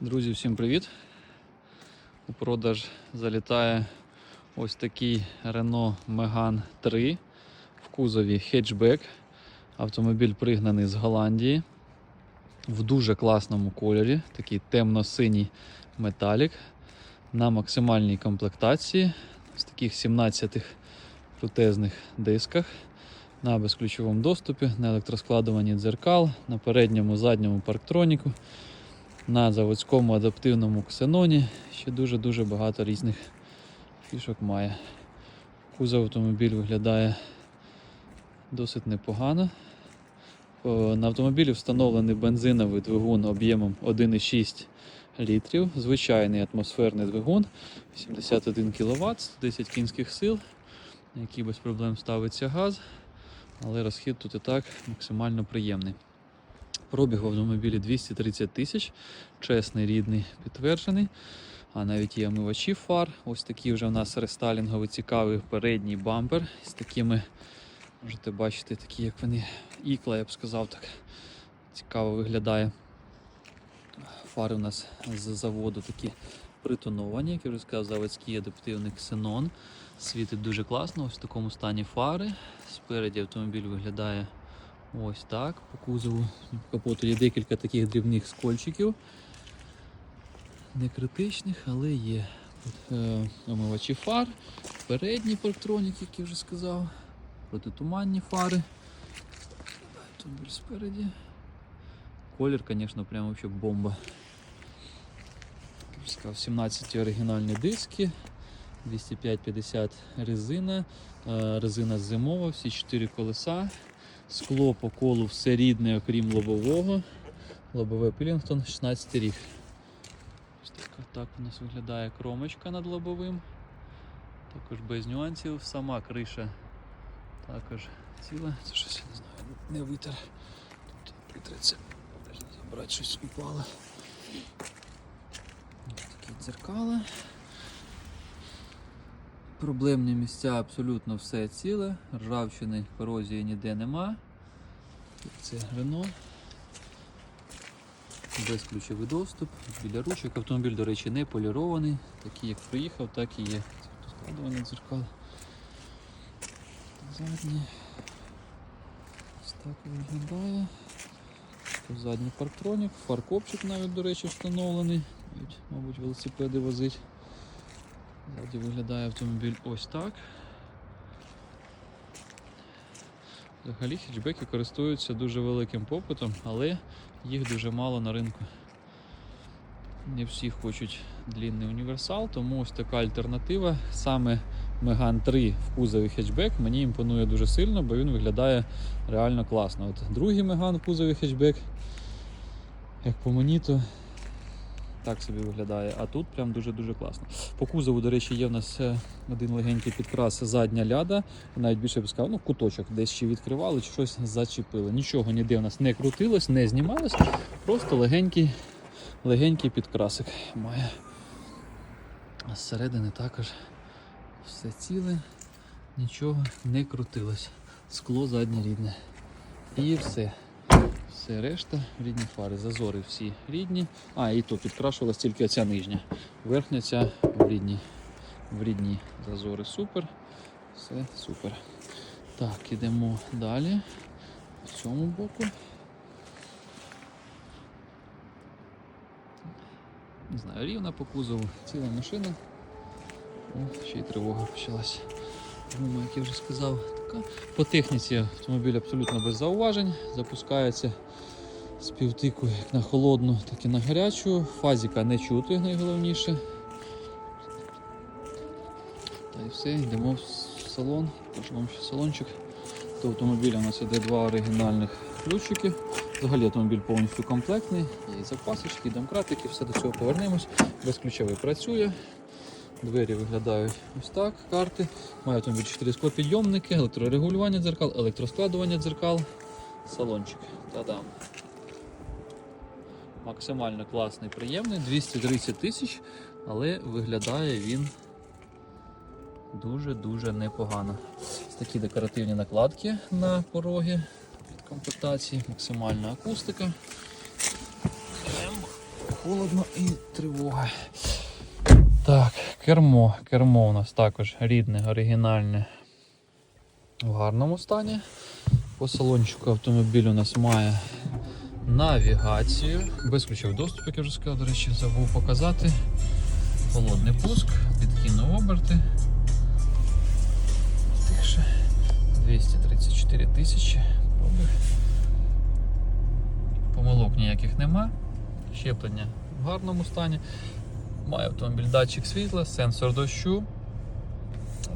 Друзі, всім привіт! У продаж залітає ось такий Renault Megane 3 в кузові хетчбек. Автомобіль пригнаний з Голландії в дуже класному кольорі, такий темно-синій металік на максимальній комплектації з таких 17 крутезних дисках. На безключовому доступі, на електроскладуванні дзеркал, на передньому задньому парктроніку на заводському адаптивному ксеноні. Ще дуже-дуже багато різних фішок має. Кузов автомобіль виглядає досить непогано. На автомобілі встановлений бензиновий двигун об'ємом 1,6 літрів. Звичайний атмосферний двигун 71 кВт, 110 кінських сил, який без проблем ставиться газ, але розхід тут і так максимально приємний. Пробіг в автомобілі 230 тисяч, чесний, рідний, підтверджений. А навіть є омивачі фар. Ось такий вже в нас рестайлінговий цікавий передній бампер з такими, можете бачити, такі, як вони, ікла, я б сказав так. Цікаво виглядає. Фари у нас з заводу такі притоновані, як я вже сказав, заводський адаптивний ксенон. Світить дуже класно, ось в такому стані фари. Спереді автомобіль виглядає Ось так. По кузову по капоту є декілька таких дрібних скольчиків. Не критичних, але є. Тут, е, омивачі фар, передній парктронік, як я вже сказав, протитуманні фари. Автомобіль спереді. Колір, звісно, прямо бомба. Як сказав, 17 оригінальні диски, 205-50 резина, е, резина зимова, всі 4 колеса. Скло по колу все рідне, окрім лобового. Лобове Пілінгтон 16 рік. Ось так, так у нас виглядає кромочка над лобовим. Також без нюансів. Сама криша також ціла. Це щось не знаю, не витер. Тут витреться. Забрати щось упало. Такі дзеркала. Проблемні місця абсолютно все ціле, ржавчини, корозії ніде нема. Це Рено. Безключовий доступ, біля ручок. Автомобіль, до речі, не полірований. Такий як приїхав, так і є. Це складування дзеркал. Задні. Ось так виглядає. Задній парктронік, фаркопчик навіть, до речі, встановлений. Мабуть, велосипеди возить. Ззаді виглядає автомобіль ось так. Взагалі хетчбеки користуються дуже великим попитом, але їх дуже мало на ринку. Не всі хочуть длінний універсал, тому ось така альтернатива. Саме Megane 3 в кузові хетчбек мені імпонує дуже сильно, бо він виглядає реально класно. От Другий Megane в кузові хетчбек, як по мені, то так собі виглядає, а тут прям дуже-дуже класно. По кузову, до речі, є в нас е, один легенький підкрас задня ляда, навіть більше б сказав, ну куточок десь ще відкривали, чи щось зачепили. Нічого ніде в нас не крутилось, не знімалось, просто легенький, легенький підкрасик має. А зсередини також все ціле, нічого не крутилось. Скло заднє рідне. І все. Все решта рідні фари. Зазори всі рідні. А, і то підкрашувалась тільки оця нижня. Верхня ця в рідні. В рідні зазори супер. Все супер. Так, ідемо далі. В цьому боку. Не знаю, рівна по кузову, ціла машина. О, ще й тривога почалась. Гума, як я вже сказав, така. По техніці автомобіль абсолютно без зауважень. Запускається з півтику як на холодну, так і на гарячу. Фазіка не чути найголовніше. Та й все, йдемо в салон. Покажу вам ще салончик. До автомобіля у нас іде два оригінальних ключики. Взагалі автомобіль повністю комплектний, і запасочки, і домкратики, все до цього повернемось. Безключовий працює. Двері виглядають ось так, карти. Має автомобіль 4 склопідйомники, електрорегулювання дзеркал, електроскладування дзеркал, салончик. Та-дам. Максимально класний, приємний, 230 тисяч, але виглядає він дуже-дуже непогано. Ось такі декоративні накладки на пороги від комплектації, максимальна акустика. Ем. холодно і тривога. Так, кермо. Кермо у нас також рідне, оригінальне в гарному стані. По салончику автомобіль у нас має навігацію. Без ключів доступу, як я вже сказав, до речі, забув показати. Холодний пуск, підхідні оберти. Тихше. 234 тисячі. Помилок ніяких нема. Щеплення в гарному стані. Має автомобіль датчик світла, сенсор дощу,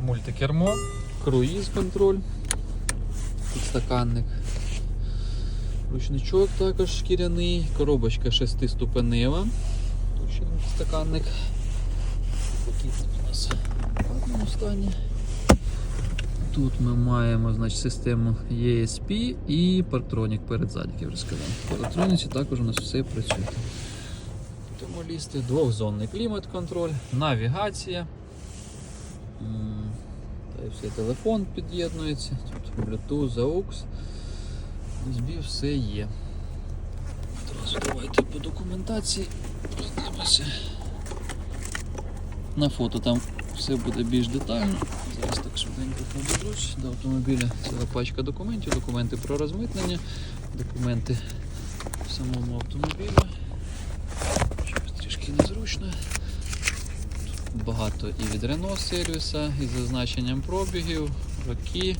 мультикермо, круїз контроль, підстаканник. Ручничок також шкіряний, коробочка шестиступенева. Тут ще підстаканник. У нас в гарному стані. Тут ми маємо значить, систему ESP і Parktronic перед вже сказав. В електроніці також у нас все працює. Лісти, двохзонний клімат-контроль, навігація. Та й все, телефон під'єднується, тут Bluetooth, AUX, USB все є. Зараз давайте по документації пройдемося. На фото там все буде більш детально. Зараз так швиденько побіжусь. До автомобіля ціла пачка документів, документи про розмитнення, документи в самому автомобілі. Незручно. Тут багато і від Renault сервіса, із зазначенням пробігів, роки.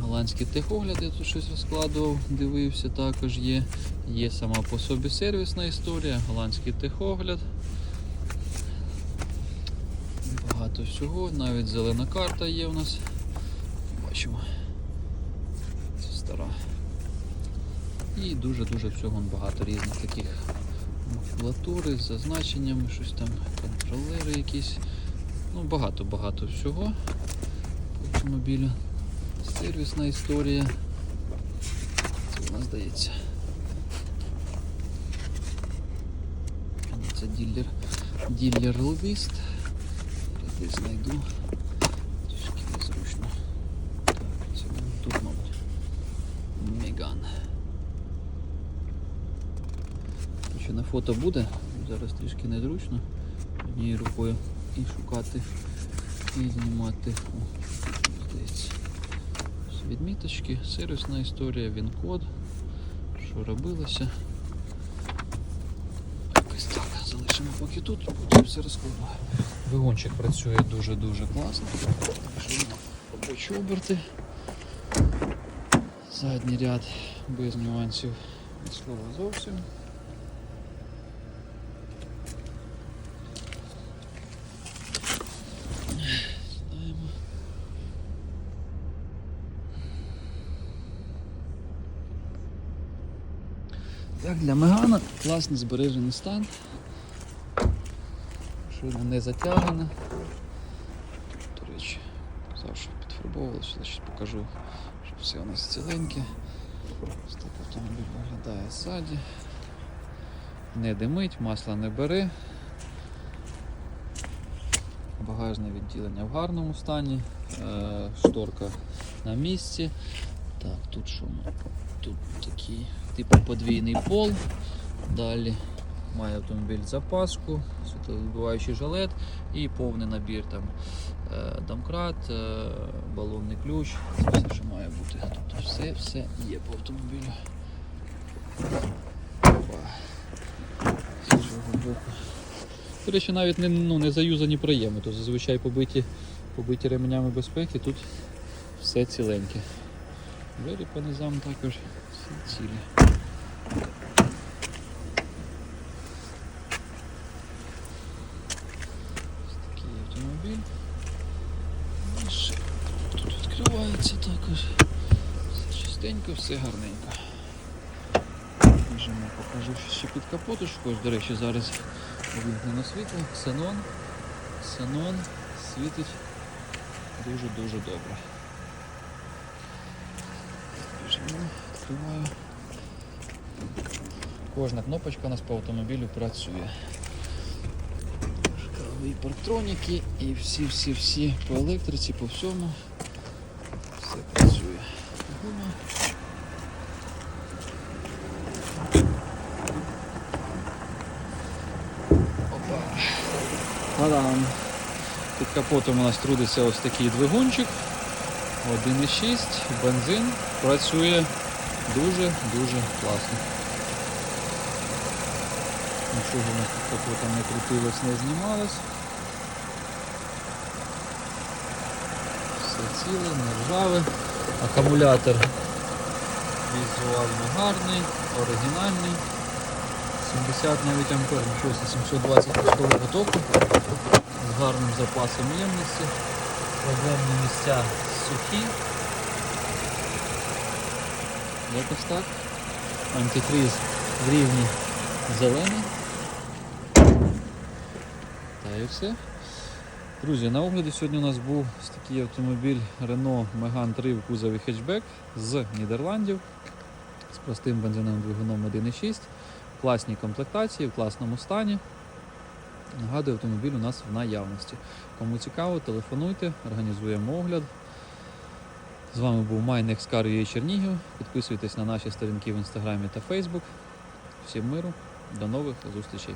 Голландський техогляд, я тут щось розкладував, дивився, також є. Є сама по собі сервісна історія, голландський техогляд. Багато всього, навіть зелена карта є у нас. Бачимо. Це стара. І дуже-дуже всього багато різних таких макулатури з зазначеннями, щось там, контролери якісь. Ну, багато-багато всього по автомобілю. Сервісна історія. Це у нас здається. Це ділер. Ділер лист. Зараз десь знайду. Трішки незручно. Так, це тут, мабуть. Меган. Що на фото буде, зараз трішки незручно. Однією рукою і шукати, і знімати. О. Відміточки, сервісна історія, він-код, що робилося. Якось так, залишимо поки тут, потім все розкладу. Вигончик працює дуже-дуже класно. Пішли оберти. Задній ряд без нюансів від слова зовсім. Так, для Мегана класний збережений стан. Шина не затягана. До речі, казав, що підфарбовувалося, зараз покажу, що все у нас ціленьке. Ось так автомобіль виглядає ззаді. Не димить, масла не бере. Багажне відділення в гарному стані, е, шторка на місці. Так, тут що? Тут такий типу подвійний пол. Далі має автомобіль запаску, світловідбиваючий жилет і повний набір там е, домкрат, е, балонний ключ. Це все, що має бути. Тобто все, все є по автомобілю. До речі, навіть не, ну, не заюзані проєми, то зазвичай побиті, побиті ременями безпеки, тут все ціленьке. Двері по низам також всі цілі. Ось такий автомобіль. Тут відкривається також. Все чистенько, все гарненько. Біжимо, покажу ще під капоточку. Ось, до речі, зараз увімкнено світло. Ксенон. Ксенон світить дуже-дуже добре. Кожна кнопочка у нас по автомобілю працює. Шкарові парктроніки і всі-всі-всі по електриці, по всьому. Все працює. Гума. Опа. Та-дам! Під капотом у нас трудиться ось такий двигунчик. 1,6, бензин працює дуже-дуже класно. Нічого у нас під капотом не крутилось, не знімалось. Все ціле, не ржаве. Акумулятор візуально гарний, оригінальний. 70 навіть ампер, нічого 720 військового току з гарним запасом ємності. Проблемні місця сухі. Якось так. Антифріз в рівні зелений. Та і все. Друзі, на огляді сьогодні у нас був такий автомобіль Renault Megane 3 в кузові хетчбек з Нідерландів з простим бензиновим двигуном 1.6, в класній комплектації, в класному стані. Нагадую, автомобіль у нас в наявності. Кому цікаво, телефонуйте, організуємо огляд. З вами був MyNextCar UA Чернігів. Підписуйтесь на наші сторінки в інстаграмі та Фейсбук. Всім миру, до нових зустрічей!